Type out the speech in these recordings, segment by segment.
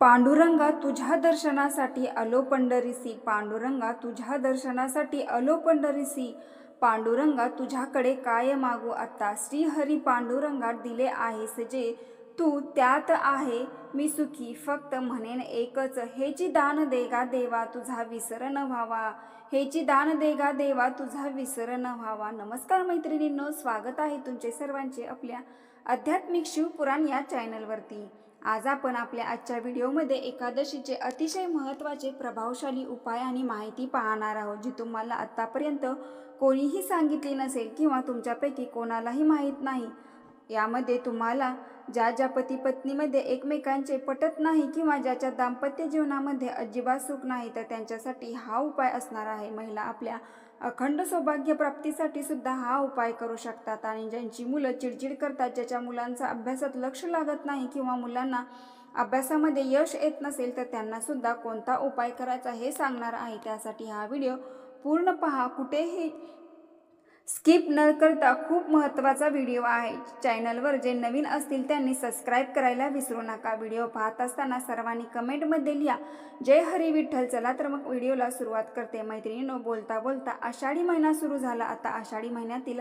पांडुरंगा तुझ्या दर्शनासाठी आलो पंढरीसी पांडुरंगा तुझ्या दर्शनासाठी आलो पंढरीसी पांडुरंगा तुझ्याकडे काय मागू आता? श्रीहरी पांडुरंगा दिले आहेस जे तू त्यात आहे. मी सुखी फक्त म्हणेन एकच हेची दान देगा देवा तुझा विसर न व्हावा. हेची दान देगा देवा तुझा विसर न व्हावा. नमस्कार मैत्रिणींनो स्वागत आहे तुमचे सर्वांचे आपल्या आध्यात्मिक शिवपुराण या चॅनलवरती आज आपण आपल्या आजच्या व्हिडिओमध्ये एकादशीचे अतिशय महत्त्वाचे प्रभावशाली उपाय आणि माहिती पाहणार आहोत जी तुम्हाला आत्तापर्यंत कोणीही सांगितली नसेल किंवा तुमच्यापैकी कोणालाही माहीत नाही. यामध्ये तुम्हाला ज्या ज्या पती पत्नीमध्ये एकमेकांचे पटत नाही किंवा ज्याच्या दाम्पत्य जीवनामध्ये अजिबात सुख नाही तर त्यांच्यासाठी हा उपाय असणार आहे. महिला आपल्या अखंड सौभाग्य प्राप्तीसाठी सुद्धा हा उपाय करू शकतात आणि ज्यांची मुलं चिडचिड करतात ज्याच्या मुलांचा अभ्यासात लक्ष लागत नाही किंवा मुलांना अभ्यासामध्ये यश येत नसेल तर त्यांना सुद्धा कोणता उपाय करायचा हे सांगणार आहे. त्यासाठी हा व्हिडिओ पूर्ण पहा. कुठेही स्किप न करता खूप महत्त्वाचा व्हिडिओ आहे. चॅनलवर जे नवीन असतील त्यांनी सबस्क्राईब करायला विसरू नका. व्हिडिओ पाहत असताना सर्वांनी कमेंटमध्ये लिहा. जय हरी विठ्ठल. चला तर मग व्हिडिओला सुरुवात करते. मैत्रिणीनो बोलता बोलता आषाढी महिना सुरू झाला. आता आषाढी महिन्यातील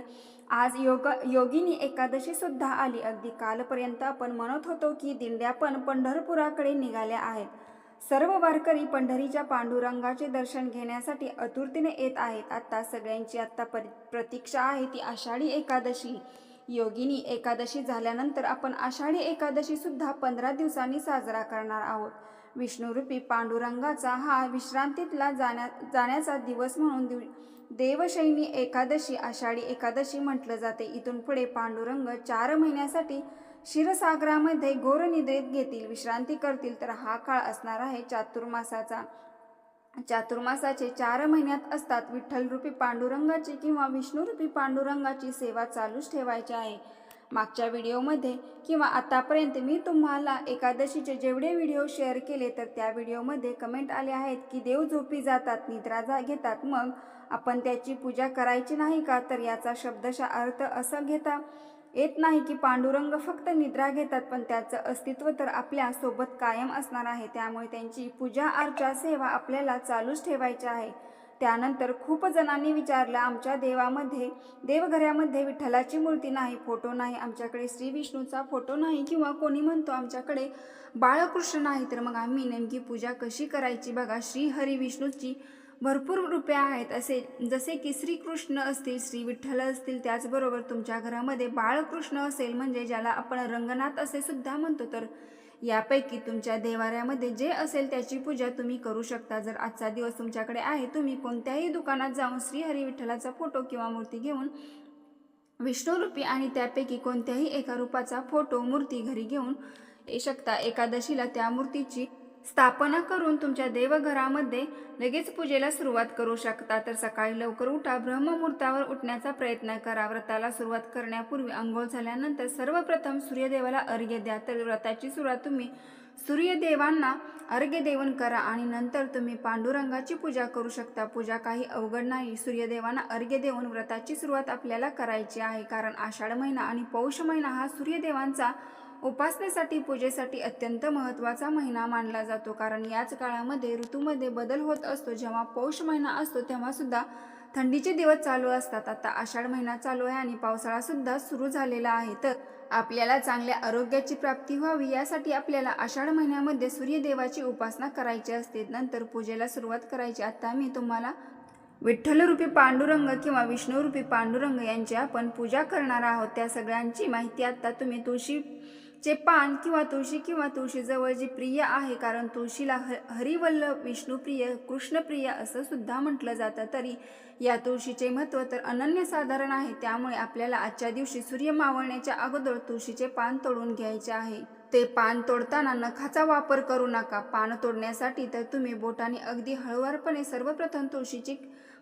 आज योग योगिनी एकादशीसुद्धा आली. अगदी कालपर्यंत आपण म्हणत होतो की दिंड्या पण पंढरपुराकडे निघाल्या आहेत. सर्व वारकरी पंढरीच्या पांडुरंगाचे दर्शन घेण्यासाठी आतुरतेने येत आहेत. आता सगळ्यांची आत्ता परि प्रतीक्षा आहे ती आषाढी एकादशी. योगिनी एकादशी झाल्यानंतर आपण आषाढी एकादशी सुद्धा पंधरा दिवसांनी साजरा करणार आहोत. विष्णुरूपी पांडुरंगाचा हा विश्रांतीतला जाण्या जाण्याचा दिवस म्हणून दिव देवशैनी एकादशी आषाढी एकादशी म्हटलं जाते. इथून पुढे पांडुरंग चार महिन्यासाठी क्षीरसागरामध्ये गोरनिद्रेत घेतील विश्रांती करतील तर हा काळ असणार आहे चातुर्मासाचा. चातुर्मासाचे चार महिन्यात असतात. विठ्ठलरूपी पांडुरंगाची किंवा विष्णुरूपी पांडुरंगाची सेवा चालूच ठेवायची आहे. मागच्या व्हिडिओमध्ये किंवा आतापर्यंत मी तुम्हाला एकादशीचे जेवढे व्हिडिओ शेअर केले तर त्या व्हिडिओमध्ये कमेंट आले आहेत की देव झोपी जातात निद्रा जा घेतात. मग आपण त्याची पूजा करायची नाही का? तर याचा शब्दशा अर्थ असं घेता येत नाही की पांडुरंग फक्त निद्रा घेतात पण त्याचं अस्तित्व तर आपल्यासोबत कायम असणार आहे. त्यामुळे त्यांची पूजा अर्चा सेवा आपल्याला चालूच ठेवायची आहे. त्यानंतर खूप जणांनी विचारलं आमच्या देवामध्ये देवघरामध्ये विठ्ठलाची मूर्ती नाही फोटो नाही. आमच्याकडे श्री विष्णूचा फोटो नाही किंवा कोणी म्हणतो आमच्याकडे बाळकृष्ण नाही तर मग आम्ही नेमकी पूजा कशी करायची? बघा श्री हरी विष्णूची भरपूर रूपे आहेत असे जसे की श्रीकृष्ण असतील श्री विठ्ठल असतील त्याचबरोबर तुमच्या घरामध्ये बाळकृष्ण असेल म्हणजे ज्याला आपण रंगनाथ असे सुद्धा म्हणतो तर यापैकी तुमच्या देवाऱ्यामध्ये जे असेल त्याची पूजा तुम्ही करू शकता. जर आजचा दिवस तुमच्याकडे आहे तुम्ही कोणत्याही दुकानात जाऊन श्री हरी विठ्ठलाचा फोटो किंवा मूर्ती घेऊन विष्णुरूपी आणि त्यापैकी कोणत्याही एका रूपाचा फोटो मूर्ती घरी घेऊन येऊ शकता. एकादशीला त्या मूर्तीची स्थापना करून तुमच्या देवघरामध्ये लगेच पूजेला सुरुवात करू शकता. तर सकाळी लवकर उठा. ब्रह्ममुहूर्तावर उठण्याचा प्रयत्न करा. व्रताला सुरुवात करण्यापूर्वी आंघोळ झाल्यानंतर सर्वप्रथम सूर्यदेवाला अर्घ्य द्या. तर व्रताची सुरुवात तुम्ही सूर्यदेवांना अर्घ्य देवन करा आणि नंतर तुम्ही पांडुरंगाची पूजा करू शकता. पूजा काही अवघड नाही. सूर्यदेवांना अर्घ्य देऊन व्रताची सुरुवात आपल्याला करायची आहे. कारण आषाढ महिना आणि पौष महिना हा सूर्यदेवांचा उपासनेसाठी पूजेसाठी अत्यंत महत्त्वाचा महिना मानला जातो. कारण याच काळामध्ये ऋतूमध्ये बदल होत असतो. जेव्हा पौष महिना असतो तेव्हासुद्धा थंडीचे दिवस चालू असतात. आता आषाढ महिना चालू आहे आणि पावसाळासुद्धा सुरू झालेला आहे. तर आपल्याला चांगल्या आरोग्याची प्राप्ती व्हावी यासाठी आपल्याला आषाढ महिन्यामध्ये सूर्यदेवाची उपासना करायची असते. नंतर पूजेला सुरुवात करायची. आता मी तुम्हाला विठ्ठलरूपी पांडुरंग किंवा विष्णुरूपी पांडुरंग यांची आपण पूजा करणार आहोत. त्या सगळ्यांची माहिती आता तुम्ही तुळशी चे पान किंवा तुळशी किंवा तुळशीजवळ जी प्रिय आहे कारण तुळशीला ह हरिवल्लभ विष्णुप्रिय कृष्णप्रिय असं सुद्धा म्हटलं जातं. तरी या तुळशीचे महत्त्व तर अनन्यसाधारण आहे. त्यामुळे आपल्याला आजच्या दिवशी सूर्य मावळण्याच्या अगोदर तुळशीचे पान तोडून घ्यायचे आहे. ते पान तोडताना नखाचा वापर करू नका. पान तोडण्यासाठी तर तुम्ही बोटाने अगदी हळुवारपणे सर्वप्रथम तुळशीची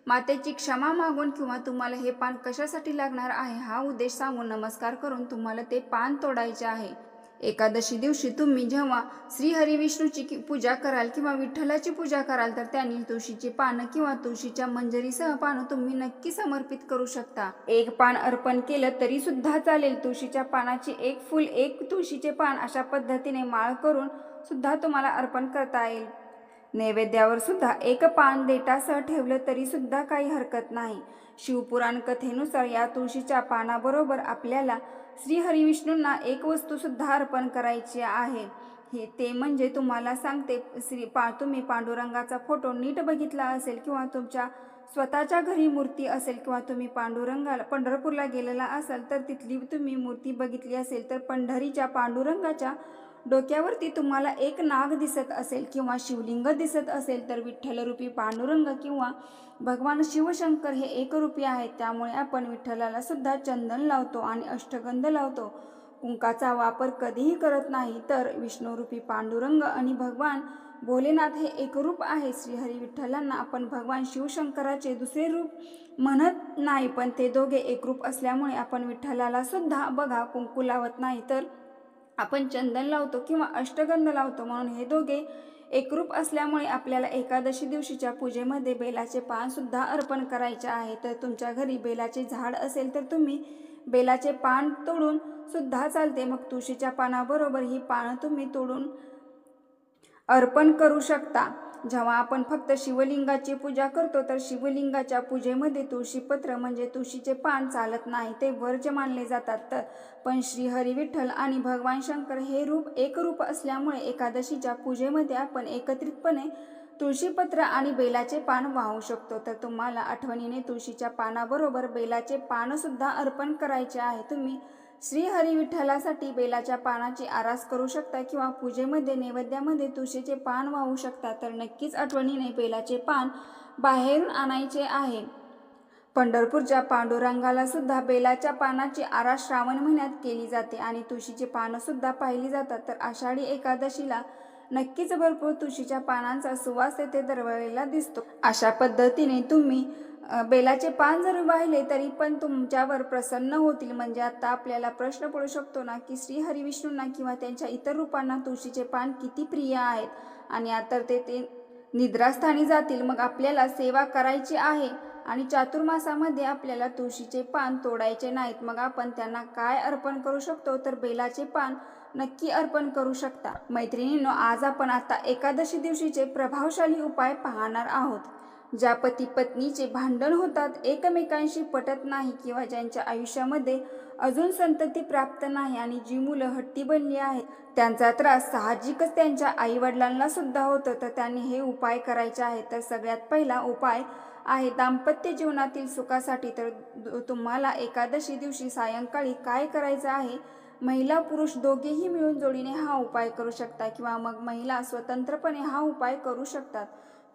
मातेची क्षमा मागून किंवा तुम्हाला हे पान कशासाठी लागणार आहे हा उद्देश सांगून नमस्कार करून तुम्हाला ते पान तोडायचे आहे. एकादशी दिवशी तुम्ही जेव्हा श्रीहरिविष्णूची विष्णूची पूजा कराल किंवा विठ्ठलाची पूजा कराल तर त्यांनी तुळशीची पानं किंवा तुळशीच्या मंजरीसह पानं तुम्ही नक्की समर्पित करू शकता. एक पान अर्पण केलं तरी सुद्धा चालेल. तुळशीच्या पानाची एक फुल एक तुळशीचे पान अशा पद्धतीने माळ करून सुद्धा तुम्हाला अर्पण करता येईल. नैवेद्यावर सुद्धा एक पान देटासह ठेवलं तरी सुद्धा काही हरकत नाही. शिवपुराण कथेनुसार या तुळशीच्या पानाबरोबर आपल्याला श्रीहरिविष्णूंना एक वस्तूसुद्धा अर्पण करायची आहे. हे ते म्हणजे तुम्हाला सांगते श्री पा तुम्ही पांडुरंगाचा फोटो नीट बघितला असेल किंवा तुमच्या स्वतःच्या घरी मूर्ती असेल किंवा तुम्ही पांडुरंगाला पंढरपूरला गेलेला असाल तर तिथली तुम्ही मूर्ती बघितली असेल तर पंढरीच्या पांडुरंगाच्या डोक्यावरती तुम्हाला एक नाग दिसत असेल किंवा शिवलिंग दिसत असेल तर विठ्ठलरूपी पांडुरंग किंवा भगवान शिवशंकर हे एकरूपी आहेत. त्यामुळे आपण विठ्ठलाला सुद्धा चंदन लावतो आणि अष्टगंध लावतो. कुंकाचा वापर कधीही करत नाही तर विष्णुरूपी पांडुरंग आणि भगवान भोलेनाथ हे एकरूप आहे. श्रीहरी विठ्ठलांना आपण भगवान शिवशंकराचे दुसरे रूप म्हणत नाही पण ते दोघे एकरूप असल्यामुळे आपण विठ्ठलाला सुद्धा बघा कुंकू लावत नाही तर आपण चंदन लावतो किंवा अष्टगंध लावतो म्हणून हे दोघे एकरूप असल्यामुळे आपल्याला एकादशी दिवशीच्या पूजेमध्ये बेलाचे पानसुद्धा अर्पण करायचे आहे. तर तुमच्या घरी बेलाचे झाड असेल तर तुम्ही बेलाचे पान तोडून सुद्धा चालते. मग तुळशीच्या पानाबरोबर ही पानं तुम्ही तोडून अर्पण करू शकता. जेव्हा आपण फक्त शिवलिंगाची पूजा करतो तर शिवलिंगाच्या पूजेमध्ये तुळशीपत्र म्हणजे तुळशीचे पान चालत नाही ते वर्ज मानले जातात. तर पण श्री हरिविठ्ठल आणि भगवान शंकर हे रूप एकरूप असल्यामुळे एकादशीच्या पूजेमध्ये आपण एकत्रितपणे तुळशीपत्र आणि बेलाचे पान वाहू शकतो. तर तुम्हाला आठवणीने तुळशीच्या पानाबरोबर बेलाचे पानसुद्धा अर्पण करायचे आहे. तुम्ही श्रीहरी विठ्ठलासाठी बेलाच्या पानाची आरास करू शकता किंवा पूजेमध्ये नैवेद्यामध्ये तुळशीचे पान वाहू शकता तर नक्कीच आठवणीने बेलाचे पान बाहेरून आणायचे आहे. पंढरपूरच्या पांडुरंगाला सुद्धा बेलाच्या पानाची आरास श्रावण महिन्यात केली जाते आणि तुळशीची पानं सुद्धा पाहिली जातात. तर आषाढी एकादशीला नक्कीच भरपूर तुळशीच्या पानांचा सुवास येथे दरवळलेला दिसतो. अशा पद्धतीने तुम्ही बेलाचे पान जरी वाहिले तरी पण तुमच्यावर प्रसन्न होतील. म्हणजे आता आपल्याला प्रश्न पडू शकतो ना की श्री हरिविष्णूंना किंवा त्यांच्या इतर रूपांना तुळशीचे पान किती प्रिय आहेत? आणि आता ते ते निद्रास्थानी जातील. मग आपल्याला सेवा करायची आहे आणि चातुर्मासामध्ये आपल्याला तुळशीचे पान तोडायचे नाहीत. मग आपण त्यांना काय अर्पण करू शकतो? तर बेलाचे पान नक्की अर्पण करू शकता. मैत्रिणींनो आज आपण आता एकादशी दिवशीचे प्रभावशाली उपाय पाहणार आहोत. ज्या पती पत्नीचे भांडण होतात एकमेकांशी पटत नाही किंवा ज्यांच्या आयुष्यामध्ये अजून संतती प्राप्त नाही आणि जी मुलं हट्टी बनली आहेत त्यांचा त्रास साहजिकच त्यांच्या आईवडिलांना सुद्धा होतो. तर त्यांनी हे उपाय करायचे आहेत. तर सगळ्यात पहिला उपाय आहे दाम्पत्य जीवनातील सुखासाठी. तर तुम्हाला एकादशी दिवशी सायंकाळी काय करायचं आहे? महिला पुरुष दोघेही मिळून जोडीने हा उपाय करू शकता किंवा मग महिला स्वतंत्रपणे हा उपाय करू शकतात.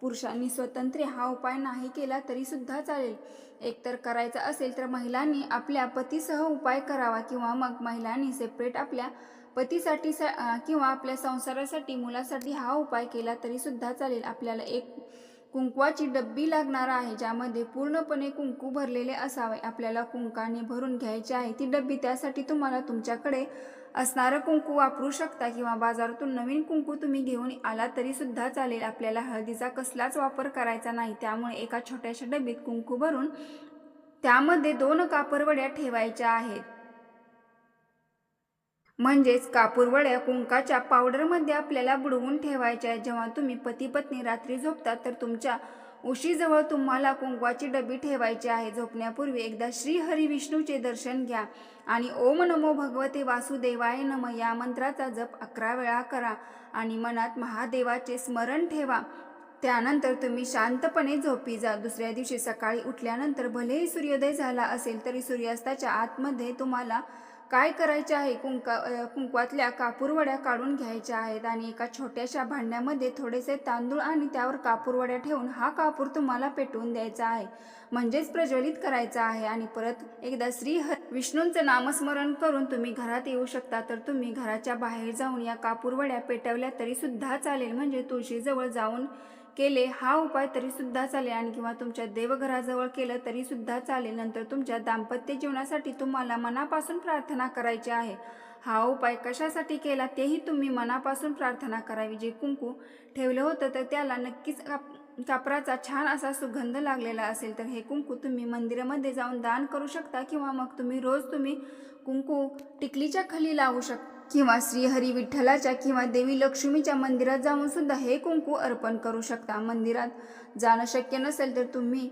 पुरुषांनी स्वतंत्र हा उपाय नाही केला तरी सुद्धा चालेल. एकतर करायचा असेल तर महिलांनी आपल्या पतीसह उपाय करावा किंवा मग महिलांनी सेपरेट आपल्या पतीसाठी सा किंवा आपल्या संसारासाठी मुलासाठी हा उपाय केला तरी सुद्धा चालेल. आपल्याला एक कुंकवाची डब्बी लागणार आहे ज्यामध्ये पूर्णपणे कुंकू भरलेले असावे. आपल्याला कुंकाने भरून घ्यायचे आहे ती डब्बी त्यासाठी तुम्हाला तुमच्याकडे असणारं कुंकू वापरू शकता किंवा बाजारातून नवीन कुंकू तुम्ही घेऊन आला तरीसुद्धा चालेल. आपल्याला हळदीचा कसलाच वापर करायचा नाही. त्यामुळे एका छोट्याशा डब्बीत कुंकू भरून त्यामध्ये दोन कापरवड्या ठेवायच्या आहेत. म्हणजेच कापूरवड्या कुंकाच्या पावडरमध्ये आपल्याला बुडवून ठेवायच्या आहेत. जेव्हा तुम्ही पती पत्नी रात्री झोपतात तर तुमच्या उशीजवळ तुम्हाला कुंकवाची डबी ठेवायची आहे. झोपण्यापूर्वी एकदा श्री हरी विष्णूचे दर्शन घ्या आणि ओम नमो भगवते वासुदेवाय नम या मंत्राचा जप अकरा वेळा करा आणि मनात महादेवाचे स्मरण ठेवा. त्यानंतर तुम्ही शांतपणे झोपी जा. दुसऱ्या दिवशी सकाळी उठल्यानंतर भलेही सूर्योदय झाला असेल तरी सूर्यास्ताच्या आतमध्ये तुम्हाला काय करायचे आहे? कुंका कुंकवातल्या कापूरवड्या काढून घ्यायच्या आहेत आणि एका छोट्याशा भांड्यामध्ये थोडेसे तांदूळ आणि त्यावर कापूरवड्या ठेवून हा कापूर तुम्हाला पेटवून द्यायचा आहे. म्हणजेच प्रज्वलित करायचा आहे आणि परत एकदा श्री ह विष्णूंचं नामस्मरण करून तुम्ही घरात येऊ शकता. तर तुम्ही घराच्या बाहेर जाऊन या कापूरवड्या पेटवल्या तरीसुद्धा चालेल. म्हणजे तुळशीजवळ जाऊन केले हा उपाय तरीसुद्धा चालेल. आणि किंवा तुमच्या देवघराजवळ केलं तरीसुद्धा चालेल. नंतर तुमच्या दाम्पत्य जीवनासाठी तुम्हाला मनापासून प्रार्थना करायची आहे. हा उपाय कशासाठी केला तेही तुम्ही मनापासून प्रार्थना करावी. जे कुंकू ठेवलं होतं तर त्याला नक्कीच कापराचा छान असा सुगंध लागलेला असेल. तर हे कुंकू तुम्ही मंदिरामध्ये जाऊन दान करू शकता. किंवा मग तुम्ही रोज तुम्ही कुंकू टिकलीच्या खाली लावू शक किंवा श्रीहरी विठ्ठलाच्या किंवा देवी लक्ष्मीच्या मंदिरात जाऊन सुद्धा हे कुंकू अर्पण करू शकता. मंदिरात जाणं शक्य नसेल तर तुम्ही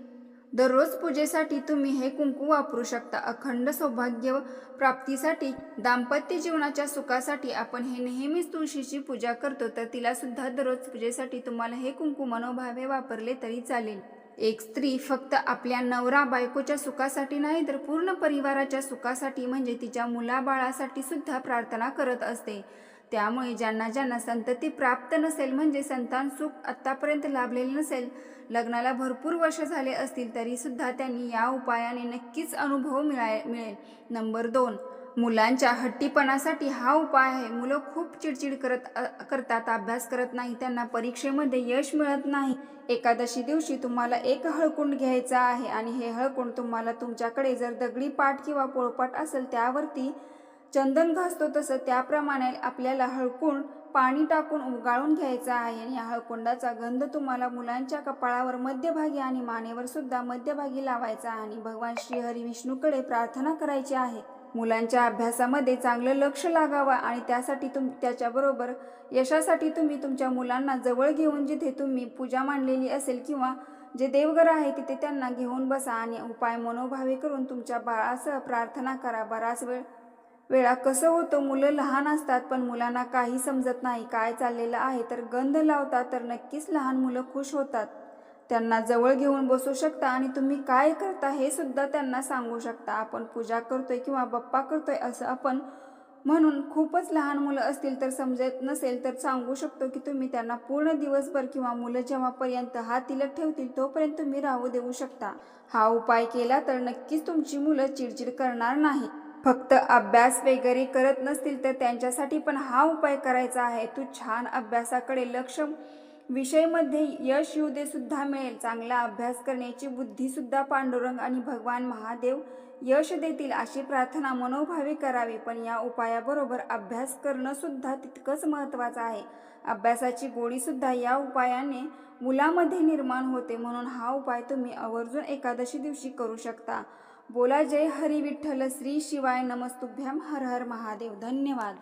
दररोज पूजेसाठी तुम्ही हे कुंकू वापरू शकता. अखंड सौभाग्य प्राप्तीसाठी दाम्पत्य जीवनाच्या सुखासाठी आपण हे नेहमीच तुळशीची पूजा करतो. तर तिला सुद्धा दररोज पूजेसाठी तुम्हाला हे कुंकू मनोभावे वापरले तरी चालेल. एक स्त्री फक्त आपल्या नवरा बायकोच्या सुखासाठी नाही तर पूर्ण परिवाराच्या सुखासाठी म्हणजे तिच्या मुलाबाळासाठी सुद्धा प्रार्थना करत असते. त्यामुळे ज्यांना ज्यांना संतती प्राप्त नसेल म्हणजे संतान सुख आत्तापर्यंत लाभलेले नसेल लग्नाला भरपूर वर्ष झाले असतील तरीसुद्धा त्यांनी या उपायाने नक्कीच अनुभव मिळाय मिळेल. नंबर दोन मुलांच्या हट्टीपणासाठी हा उपाय आहे. मुलं खूप चिडचिड करत करतात अभ्यास करत नाही त्यांना परीक्षेमध्ये यश मिळत नाही. एकादशी दिवशी तुम्हाला एक हळकुंड घ्यायचा आहे आणि हे हळकुंड तुम्हाला तुमच्याकडे जर दगडी पाट किंवा पोळपाट असेल त्यावरती चंदन घासतो तसं त्याप्रमाणे आपल्याला हळकुंड पाणी टाकून उगाळून घ्यायचा आहे आणि या हळकुंडाचा गंध तुम्हाला मुलांच्या कपाळावर मध्यभागी आणि मानेवर सुद्धा मध्यभागी लावायचा आहे आणि भगवान श्रीहरी विष्णूकडे प्रार्थना करायची आहे. मुलांच्या अभ्यासामध्ये चांगलं लक्ष लागावं आणि त्यासाठी तुम त्याच्याबरोबर यशासाठी तुम्ही तुमच्या मुलांना जवळ घेऊन जिथे तुम्ही पूजा मांडलेली असेल किंवा जे देवघर आहे तिथे त्यांना घेऊन बसा आणि उपाय मनोभावे करून तुमच्या बाळासह प्रार्थना करा. बराच वेळ वेळा कसं होतं मुलं लहान असतात पण मुलांना काही समजत नाही काय चाललेलं आहे तर गंध लावतात तर नक्कीच लहान मुलं खुश होतात. त्यांना जवळ घेऊन बसू शकता आणि तुम्ही काय करता हे सुद्धा त्यांना सांगू शकता. आपण पूजा करतोय किंवा बप्पा करतोय असं आपण म्हणून खूपच लहान मुलं असतील तर समजत नसेल तर सांगू शकतो की तुम्ही त्यांना पूर्ण दिवसभर किंवा मुलं जेव्हापर्यंत हा तिलक ठेवतील तोपर्यंत तुम्ही राहू देऊ शकता. हा उपाय केला तर नक्कीच तुमची मुलं चिडचिड करणार नाही. फक्त अभ्यास वगैरे करत नसतील तर त्यांच्यासाठी पण हा उपाय करायचा आहे. तू छान अभ्यासाकडे लक्ष विषयमध्ये यश येऊ दे सुद्धा मिळेल. चांगला अभ्यास करण्याची बुद्धी सुद्धा पांडुरंग आणि भगवान महादेव यश देतील अशी प्रार्थना मनोभावे करावी. पण या उपायाबरोबर अभ्यास करणं सुद्धा तितकंच महत्त्वाचं आहे. अभ्यासाची गोडी सुद्धा या उपायाने मुलामध्ये निर्माण होते. म्हणून हा उपाय तुम्ही आवर्जून एकादशी दिवशी करू शकता. बोला जय हरी विठ्ठल. श्री शिवाय नमस्तुभ्याम हर हर महादेव. धन्यवाद.